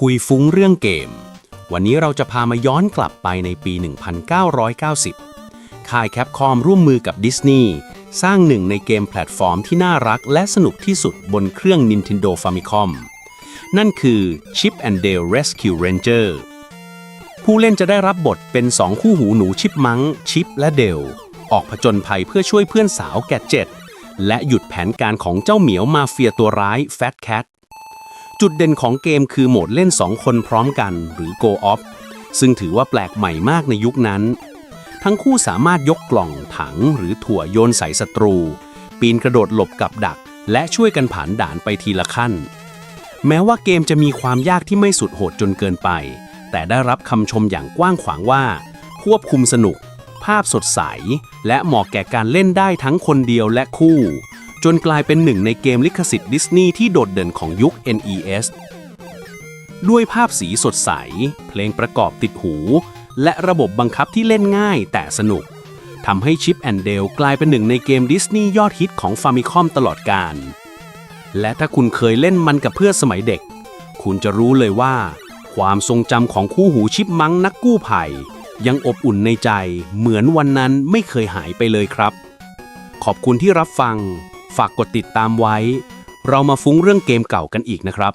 คุยฟุ้งเรื่องเกม วันนี้เราจะพามาย้อนกลับไปในปี 1990 ค่ายแคปคอมร่วมมือกับดิสนีย์สร้างหนึ่งในเกมแพลตฟอร์มที่น่ารักและสนุกที่สุดบนเครื่อง Nintendo Famicom นั่นคือ Chip and Dale Rescue Ranger ผู้เล่นจะได้รับบทเป็น2คู่หูหนูชิปมังชิปและเดล ออกผจญภัยเพื่อช่วยเพื่อนสาวแกดเจ็ตและหยุดแผนการของเจ้าเหมียวมาเฟียตัวร้าย Fat Cat จุดเด่นของเกมคือโหมดเล่น 2 คนพร้อมกันหรือ Go Off ซึ่งถือว่าแปลกใหม่มากในยุคนั้น ทั้งคู่สามารถยกกล่องถังหรือถั่วโยนใส่ศัตรู ปีนกระโดดหลบกับดัก และช่วยกันผ่านด่านไปทีละขั้น แม้ว่าเกมจะมีความยากที่ไม่สุดโหดจนเกินไป แต่ได้รับคำชมอย่างกว้างขวางว่า ควบคุมสนุก ภาพสดใส และเหมาะแก่การเล่นได้ทั้งคนเดียวและคู่ จนกลายเป็นหนึ่งในเกมลิขสิทธิ์ดิสนีย์ที่โดดเด่นของยุค NES ด้วยภาพสีสดใส เพลงประกอบติดหู และระบบบังคับที่เล่นง่ายแต่สนุกทำให้ชิปแอนเดลกลายเป็นหนึ่งในเกมดิสนีย์ยอดฮิตของฟามิคอมตลอดกาลและถ้าคุณเคยเล่นมันกับเพื่อนสมัยเด็ก คุณจะรู้เลยว่า ความทรงจำของคู่หูชิปมังนักกู้ภัย ยังอบอุ่นในใจเหมือนวันนั้นไม่เคยหายไปเลยครับ ขอบคุณที่รับฟัง ฝากกดติดตามไว้ เรามาฟุ้งเรื่องเกมเก่ากันอีกนะครับ